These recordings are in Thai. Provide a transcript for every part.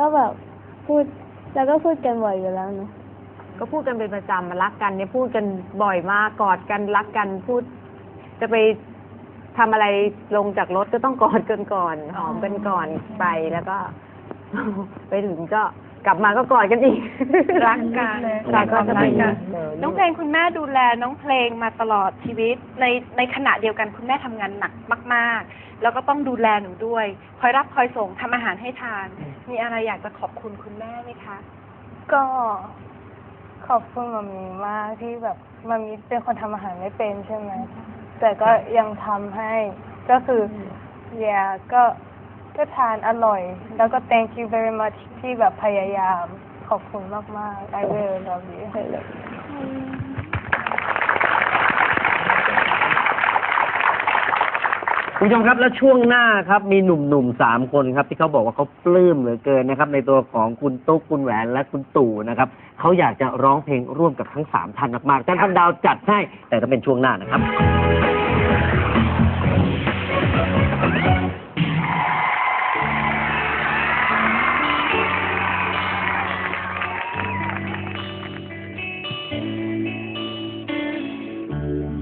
ก็แบบพูดแล้วก็พูดกันบ่อยอยู่แล้วเนอะก็พูดกันเป็นประจำมารักกันเนี่ยพูดกันบ่อยมากกอดกันรักกันพูด จะไปทำอะไรลงจากรถก็ต้องกอดกันก่อนหอมกันก่อนไปแล้วก็ ไปถึงก็กลับมาก็กอดกันอีก รักกันค่ะก็จะเป็นรักกันเออน้องเพลงคุณแม่ดูแลน้องเพลงมาตลอดชีวิต ในในขณะเดียวกันคุณแม่ทำงานหนักมาก ๆ แล้วก็ต้องดูแลหนูด้วย คอยรับคอยส่งทำอาหารให้ทาน มีอะไรอยากจะขอบคุณคุณแม่ไหมคะ ก็ขอบคุณมามีมากที่แบบมามีเป็นคนทำอาหารไม่เป็นใช่ไหมแต่ก็ยังทำให้ก็คือเยก็ก็ทานอร่อย แล้วก็ thank you very much ที่แบบพยายาม ขอบคุณมากๆ I really love you คุณผู้ชมครับแล้วช่วงหน้าครับมีหนุ่มๆสามคนครับ ที่เขาบอกว่าเขาปลื้มเหลือเกินนะครับ ในตัวของคุณตุ๊กคุณแหวนและคุณตู่นะครับเขาอยากจะร้องเพลงร่วมกับทั้งสามท่านมากๆท่านพันดาวจัดให้แต่ต้องเป็นช่วงหน้านะครับ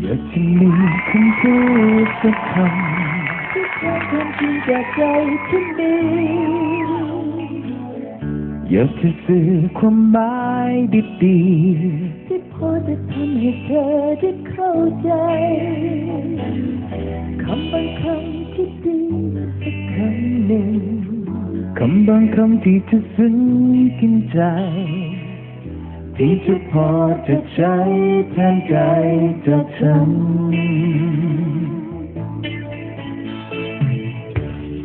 อยากจะมีคำพูดสักคำ แทนความจริงจากใจที่มีอยากจะสื่อความหมายดีๆที่พอจะทำให้เธอได้เข้าใจคำบางคำที่ดีสักคำหนึ่งคำบางคำที่จะซึ้งกินใจ ที่จะพอจะใช้แทนใจจากฉั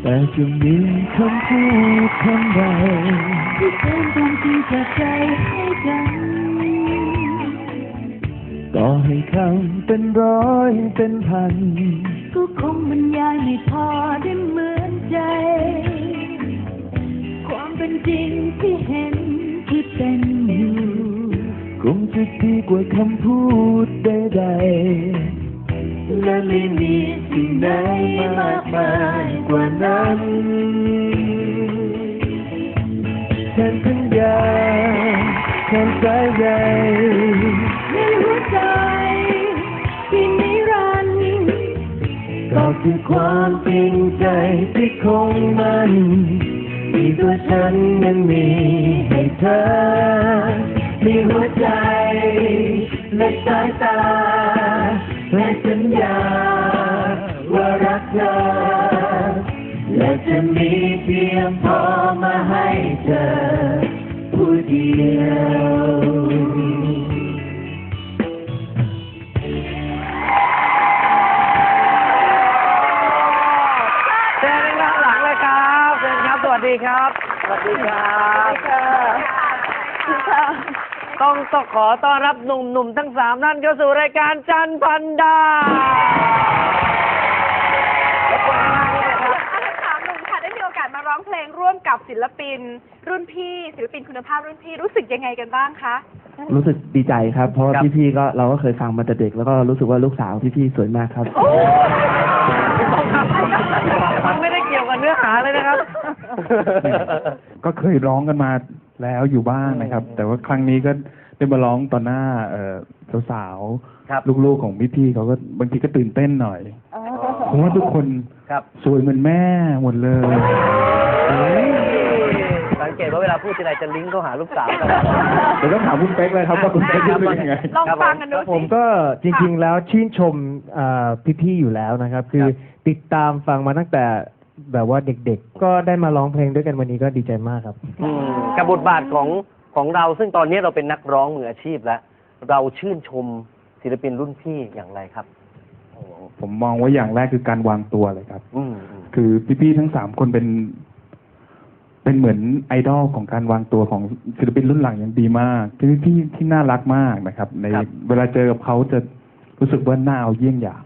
แต่จะมีคำพูดคำใดที่แทนความจริงจากใจให้กัน ต่อให้คำเป็นร้อยเป็นพัน ก็คงบรรยายไม่พอได้เหมือนใจ ความเป็นจริงที่เห็นที่เป็นอยู่คงจะดีกว่าคำพูดใดๆ และไม่มีสิ่งใดมากมายกว่านั้น ฉันสัญญาแทนสายใยในหัวใจที่นิรันดร์ก็คือความจริงใจที่คงมันที่ตัวฉันนั้นมีให้เธอ มีหัวใจและสายตา สัญญา ว่ารักเธอ และจะมีเพียงพอมาให้เธอ ผู้เดียวเชิญด้านหลังเลยครับเชิญครับ สวัสดีครับ สวัสดีครับ ต้องต้องขอต้อนรับหนุ่มๆทั้งสามท่านเข้าสู่รายการจันทร์พันดาวขอบคุณมากเลยครับอาทั้งสามหนุ่มค่ะได้มีโอกาสมาร้องเพลงร่วมกับศิลปิน รุ่นพี่ ศิลปินคุณภาพรุ่นพี่รู้สึกยังไงกันบ้างคะ รู้สึกดีใจครับ เพราะว่าครับพี่ๆก็เราก็เคยฟังมาแต่เด็ก แล้วก็รู้สึกว่าลูกสาวพี่ๆสวยมากครับ มันไม่ได้เกี่ยวกับเนื้อหาเลยนะครับ ก็เคยร้องกันมา แล้วอยู่บ้างนะครับ แต่ว่าครั้งนี้ก็ได้มาร้องต่อหน้าเอ่อสาวครับ ๆลูกๆของพี่ๆเขาก็บางทีก็ตื่นเต้นหน่อยผมว่าทุกคนครับ สวยเหมือนแม่หมดเลย สังเกตว่าเวลาพูดทีไรจะลิงก์เข้าหาลูกสาวกัน เดี๋ยวต้องถามคุณเป๊กเลยครับว่าคุณเป๊กรู้สึกยังไง ลองฟังกันดูผมสิก็จริงๆแล้วชื่นชมเอ่อพี่ๆอยู่แล้วนะครับ คือติดตามฟังมาตั้งแต่ แบบว่าเด็กๆ ก็ได้มาร้องเพลงด้วยกันวันนี้ก็ดีใจมากครับ อืมกับบทบาทของของเราซึ่งตอนนี้เราเป็นนักร้องมืออาชีพแล้ว เราชื่นชมศิลปินรุ่นพี่อย่างไรครับ ผมมองว่าอย่างแรกคือการวางตัวเลยครับ อืมอืมคือพี่ๆทั้งสามคนเป็น เป็นเหมือนไอดอลของการวางตัวของศิลปินรุ่นหลังอย่างดีมากที่ที่ที่น่ารักมากนะครับ ในเวลาเจอกับเขาจะรู้สึกว่าน่าเอาเยี่ยงอย่าง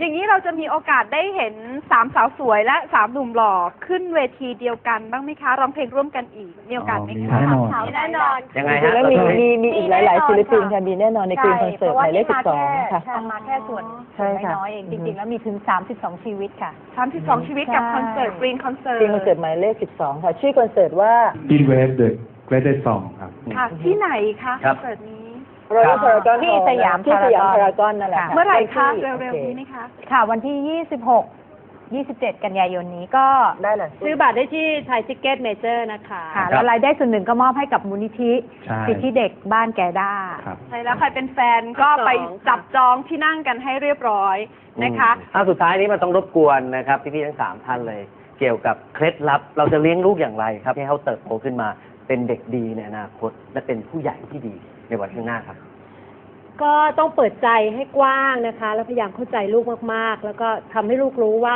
อย่างนี้เราจะมีโอกาสได้เห็นสามสาวสวยและสามหนุ่มหล่อขึ้นเวทีเดียวกันบ้างไหมคะร้องเพลงร่วมกันอีกมีโอกาสไหมมีคะแน่นอนแน่นอน ยังไงฮะแล้วมีก็คือมีมีอีกหลาย ๆ ศิลปินค่ะมีแน่นอนในกรีนคอนเสิร์ตหมายเลขสิบสองค่ะมาแค่ส่วนใช่ค่ะ น้อยๆเองจริง ๆ แล้วมีถึง 32 ชีวิตค่ะ สามสิบสองชีวิตกับคอนเสิร์ตกรีนคอนเสิร์กรีนคอนเสิร์ตหมายเลขสิบสองค่ะ ชื่อคอนเสิร์ตว่า In Wave the Greatest Song ครับ ค่ะที่ไหนคะคครับอนเสิร์ตนี้ Royal Paragon ที่สยามที่สยาม Paragon พารากอนนั่นแหละค่ะค่ะเมื่อไหร่คะที่เร็วโอๆคนี้ไหมคะ ค่ะ วันที่ 26 27 กันยายนนี้ก็ได้เลย ซื้อบัตรได้ที่ไทยทิเก็ตเมเจอร์นะคะ ค่ะครับ แล้วรายได้ส่วนหนึ่งก็มอบให้กับมูลนิธิใช่สิทธิเด็กบ้านแกด้า ครับ ใช่แล้วใครเป็นแฟนก็ไปจับจองที่นั่งกันให้เรียบร้อยนะคะอืมอะสุดท้ายนี้มันต้องรบกวนนะครับพี่ๆทั้งสามท่านเลย เกี่ยวกับเคล็ดลับ เราจะเลี้ยงลูกอย่างไรครับ ให้เขาเติบโตขึ้นมาเป็นเด็กดีในอนาคต และเป็นผู้ใหญ่ที่ดี ในวันข้างหน้าครับ ก็ต้องเปิดใจให้กว้างนะคะ แล้วพยายามเข้าใจลูกมากๆ แล้วก็ทำให้ลูกรู้ว่า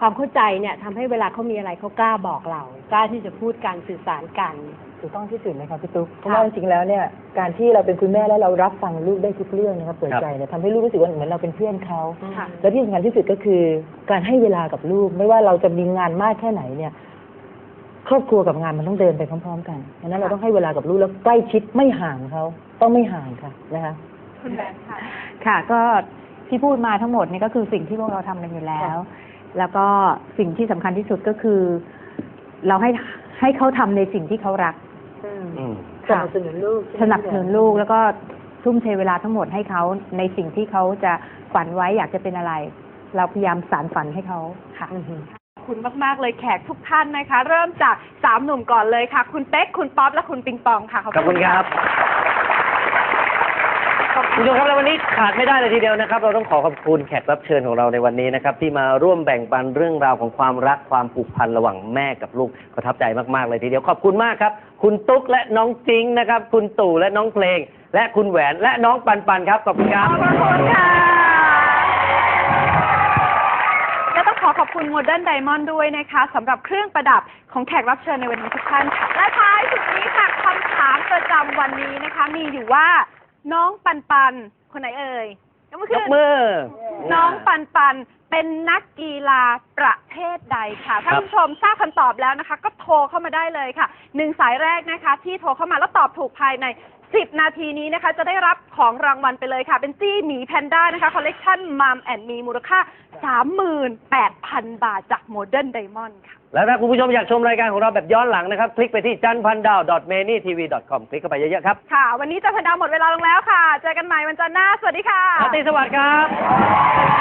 ความเข้าใจเนี่ยทำให้เวลาเขามีอะไรเขากล้าบอกเรา กล้าที่จะพูดการสื่อสารกัน ถูกต้องที่สุดเลยค่ะพี่ตุ๊กเพราะว่าจริงๆแล้วเนี่ยการที่เราเป็นคุณแม่แล้วเรารับฟังลูกได้ทุกเรื่องนะครับเปิดใจเนี่ยทำให้ลูกรู้สึกว่าเหมือนเราเป็นเพื่อนเขา ค่ะ และที่สำคัญที่สุดก็คือการให้เวลากับลูก ไม่ว่าเราจะมีงานมากแค่ไหนเนี่ย ครอบครัวกับงานมันต้องเดินไปพร้อม ๆ กันดังนั้นเราต้องให้เวลากับลูกแล้วใกล้ชิดไม่ห่างเขาต้องไม่ห่างค่ะนะคะคุณแบงค์ค่ะ ค่ะ ก็ที่พูดมาทั้งหมดนี่ก็คือสิ่งที่พวกเราทำกันอยู่แล้ว แล้วก็สิ่งที่สำคัญที่สุดก็คือ เราให้ให้เขาทำในสิ่งที่เขารัก อืม สนับสนุนลูกสนับสนุนลูกแล้วก็ทุ่มเทเวลาทั้งหมดให้เขาในสิ่งที่เขาจะฝันไว้อยากจะเป็นอะไร เราพยายามสารฝันให้เขาค่ะ อือฮึขอบ คุณมาก ๆ เลยแขกทุกท่านนะคะ เริ่มจากสามหนุ่มก่อนเลยค่ะ คุณเป๊ก คุณป๊อป และคุณปิงปองค่ะ ขอบคุณครับคุณผู้ชมครับและวันนี้ขาดไม่ได้เลยทีเดียวนะครับ เราต้องขอขอบคุณแขกรับเชิญของเราในวันนี้นะครับ ที่มาร่วมแบ่งปันเรื่องราวของความรักความผูกพันระหว่างแม่กับลูกประทับใจมากๆเลยทีเดียวขอบคุณมากครับ คุณตุ๊กและน้องจิงนะครับ คุณตู่และน้องเพลง และคุณแหวนและน้องปันปันครับขอบคุณครับขอบคุณค่ะ และต้องขอขอบคุณ Modern Diamond ด้วยนะคะสำหรับเครื่องประดับของแขกรับเชิญในวันนี้ทุกท่านค่ะ และท้ายสุดนี้ค่ะคำถามประจำวันนี้นะคะ มีอยู่ว่าน้องปันปันคนไหนเอ่ยยกมือยขึ้กนมือ น้องปันปันเป็นนักกีฬาประเภทใดค่ะท่านผู้ชมทราบคำตอบแล้วนะคะ ก็โทรเข้ามาได้เลยค่ะหนึ่งสายแรกนะคะ ที่โทรเข้ามาแล้วตอบถูกภายใน 10 นาทีนี้นะคะ จะได้รับของรางวัลไปเลยค่ะ เป็นจี้หมีแพนด้านะคะคอลเลกชันมัมแอนมีมูลค่า 38,000 บาทจากโมเดิร์นไดมอนด์ค่ะ แล้วถ้าคุณผู้ชมอยากชมรายการของเราแบบย้อนหลังนะครับ คลิกไปที่จันพันดาว m a n y t v c o m คลิกเข้าไปเยอะๆครับค่ะ วันนี้จันทร์พันดาวหมดเวลาลงแล้วค่ะ เจอกันใหม่วันจันทร์หน้า สวัสดีค่ะ ราตรีสวัสดิ์ครับ